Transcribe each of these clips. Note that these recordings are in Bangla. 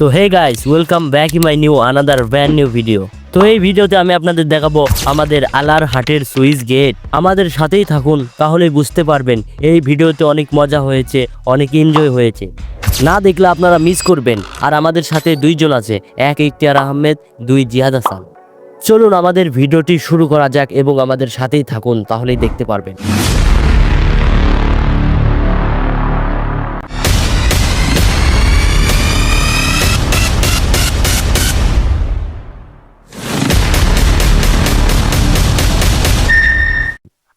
তো hey guys welcome back in my new another brand new video তো এই ভিডিওতে আমি আপনাদের দেখাবো আমাদের আলার হাটের সুইচ গেট আমাদের সাথেই থাকুন, তাহলেই বুঝতে পারবেন এই ভিডিওতে অনেক মজা হয়েছে, অনেক এনজয় হয়েছে। না দেখলে আপনারা মিস করবেন। আর আমাদের সাথে দুইজন আছে, এক ইখতিয়ার আহমেদ, দুই জিহাদ হাসান। চলুন আমাদের ভিডিওটি শুরু করা যাক এবং আমাদের সাথেই থাকুন, তাহলেই দেখতে পারবেন।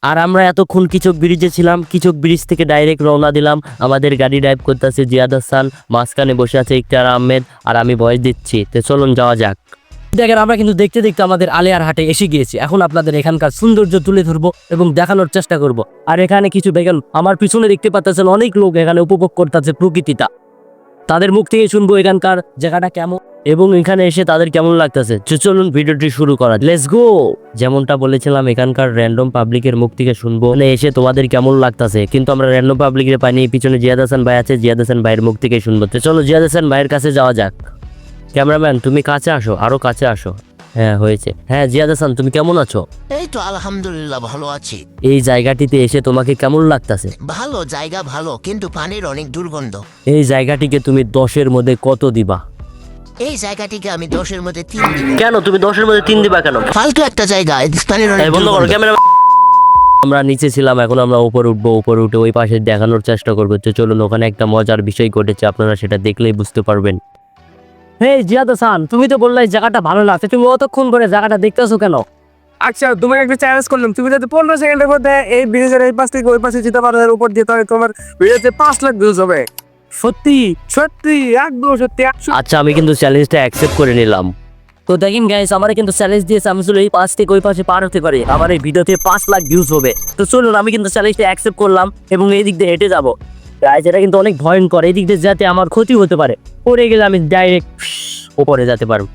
আর আমরা এতক্ষণ কিচক ব্রিজে ছিলাম কিচক ব্রিজ থেকে ডাইরেক্ট রওনা দিলাম। আমাদের গাড়ি ড্রাইভ করতেছে জিয়াদ হাসান, মাঝখানে বসে আছে ইকতার আহমেদ, আর আমি ভয়েস দিচ্ছি। তো চলুন যাওয়া যাক। দেখেন, আমরা কিন্তু দেখতে দেখতে আমাদের আলিয়ার হাটে এসে গিয়েছি। এখন আপনাদের এখানকার সৌন্দর্য তুলে ধরবো এবং দেখানোর চেষ্টা করব। আর এখানে কিছু দেখেন, আমার পিছনে দেখতে পাচ্ছেন অনেক লোক এখানে উপভোগ করতেছে প্রকৃতিটা। তাদের মুখ থেকে শুনব এখানকার জায়গাটা কেমন। এবং এখানে এসে তাদের কেমন লাগতেছে? চলুন ভিডিওটি শুরু করা লেটস গো যেমনটা বলেছিলাম এখানকার র্যান্ডম পাবলিকের মুখ থেকে শুনব। মানে এসে তোমাদের কেমন লাগতেছে? কিন্তু আমরা র্যান্ডম পাবলিকের পাইনি পিছনে জিয়াদ হাসান ভাই আছে জিয়াদ হাসান ভাইয়ের মুখ থেকে শুনব। তো চলো জিয়াদ হাসান ভাইয়ের কাছে যাওয়া যাক। ক্যামেরাম্যান তুমি কাছে আসো আরও কাছে আসো। হ্যাঁ হয়েছে। হ্যাঁ জিয়াদ হাসান তুমি কেমন আছো? এই তো আলহামদুলিল্লাহ ভালো আছি। এই জায়গাটিতে এসে তোমাকে কেমন লাগতাছে? ভালো জায়গা ভালো কিন্তু পানির অনেক দুর্গন্ধ। এই জায়গাটিকে তুমি দশের মধ্যে কত দিবা? এই জায়গাটিকে আমি দশের মধ্যে তিন দিব। কেন? তুমি দশের মধ্যে তিন দিবা কেন? ফালতু একটা জায়গা এই বন্ধ করো ক্যামেরা আমরা নিচে ছিলাম এখন আমরা উপরে উঠবো উপরে উঠে ওই পাশে দেখানোর চেষ্টা করব। তো চলুন ওখানে একটা মজার বিষয় ঘটেছে আপনারা সেটা দেখলেই বুঝতে পারবেন। হে জিয়াদ হাসান তুমি তো বললে জায়গাটা ভালো লাগছে তুমি অতক্ষণ করে জায়গাটা দেখতেছো কেন? আচ্ছা তোমাকে একটা চ্যালেঞ্জ করলাম। তুমি যদি পনেরো সেকেন্ডের মধ্যে এই ব্রিজের এই পাশ থেকে ওই পাশে যেতে পারো উপর দিয়ে তাহলে তোমার ভিডিওতে পাঁচ লাখ ভিউজ হবে। সত্যি সত্যি, একদম সত্যি আচ্ছা আমি কিন্তু চ্যালেঞ্জটা অ্যাকসেপ্ট করে নিলাম। তো দেখেন গাইস আমার কিন্তু চ্যালেঞ্জ আমি শুধু এই পাশ থেকে ওই পাশে পার হতে পারে। আমার এই ভিডিওতে পাঁচ লাখ ভিউজ হবে। তো চলুন, আমি কিন্তু চ্যালেঞ্জটা অ্যাকসেপ্ট করলাম এবং এই দিক দিয়ে হেঁটে যাব। গাইস এটা কিন্তু অনেক ভয়ঙ্কর। এই দিক দিয়ে যাতে আমার ক্ষতি হতে পারে। পড়ে গেলে আমি ডাইরেক্ট ওপরে যেতে পারব।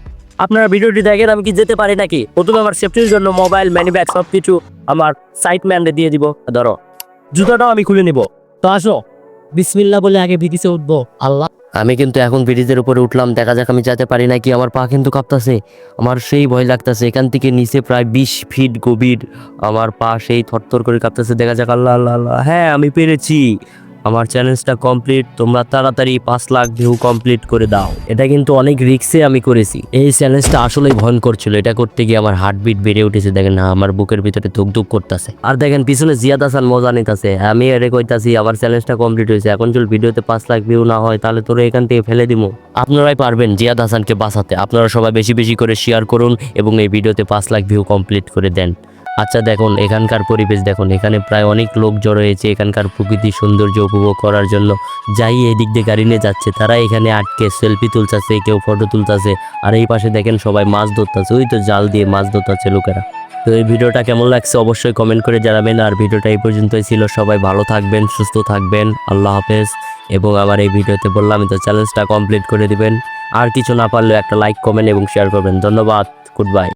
আপনারা ভিডিওটি দেখেন, আমি কি যেতে পারি নাকি? প্রথমে আমার সেফটির জন্য মোবাইল ম্যানি ব্যাগ সব কিছু আমার সাইট ম্যানরে দিয়ে দিব। ধরো, জুতাটাও আমি খুলে নিব। তো আসো। বিসমিল্লাহ বলে আগে ভিডিসে উঠবো। আল্লাহ। আমি কিন্তু এখন ব্রিজের উপরে উঠলাম, দেখা যাক আমি যেতে পারি নাকি। আমার পা কিন্তু কাঁপতাছে, আমার সেই ভয় লাগতাছে। এখান থেকে নিচে প্রায় বিশ ফিট গভীর আমার পা সেই থরথর করে কাঁপতেছে। দেখা যাক, আল্লাহ আল্লাহ আল্লাহ। হ্যাঁ আমি পেরেছি। আমার চ্যালেঞ্জটা কমপ্লিট তোমরা তাড়াতাড়ি পাঁচ লাখ ভিউ কমপ্লিট করে দাও। এটা কিন্তু অনেক রিক্সে আমি করেছি। এই চ্যালেঞ্জটা আসলেই ভয়ঙ্কর ছিল। এটা করতে গিয়ে আমার হার্টবিট বেড়ে উঠেছে। দেখেন না, আমার বুকের ভিতরে ধুক ধুক করতেছে। আর দেখেন, পিছনে জিয়াদ হাসান মজা নিতেছে। আমি এরে কইতাছি, আমার চ্যালেঞ্জটা কমপ্লিট হয়েছে। এখন যদি ভিডিওতে পাঁচ লাখ ভিউ না হয়, তাহলে তোরা এখান থেকে ফেলে দিব আপনারাই পারবেন জিয়াদ হাসানকে বাঁচাতে। আপনারা সবাই বেশি বেশি করে শেয়ার করুন এবং এই ভিডিওতে পাঁচ লাখ ভিউ কমপ্লিট করে দেন। আচ্ছা দেখুন, এখানকার পরিবেশ দেখুন, এখানে প্রায় অনেক লোক জড়ো হয়েছে এখানকার প্রকৃতির সৌন্দর্য উপভোগ করার জন্য। যাই এদিক দিয়ে গাড়ি নিয়ে যাচ্ছে, তারা এখানে আটকে সেলফি তুলতেছে, কেউ ফটো তুলতেছে, আর এই পাশে দেখেন সবাই মাছ ধরতেছে, ওই তো জাল দিয়ে মাছ ধরতেছে লোকেরা। তো এই ভিডিওটা কেমন লাগছে অবশ্যই কমেন্ট করে জানাবেন, আর ভিডিওটা এই পর্যন্তই ছিল, সবাই ভালো থাকবেন, সুস্থ থাকবেন, আল্লাহ হাফেজ। এবং আমার এই ভিডিওতে বললাম, তো চ্যালেঞ্জটা কমপ্লিট করে দিবেন, আর কিছু না পারলেও একটা লাইক কমেন্ট এবং শেয়ার করবেন। ধন্যবাদ গুড বাই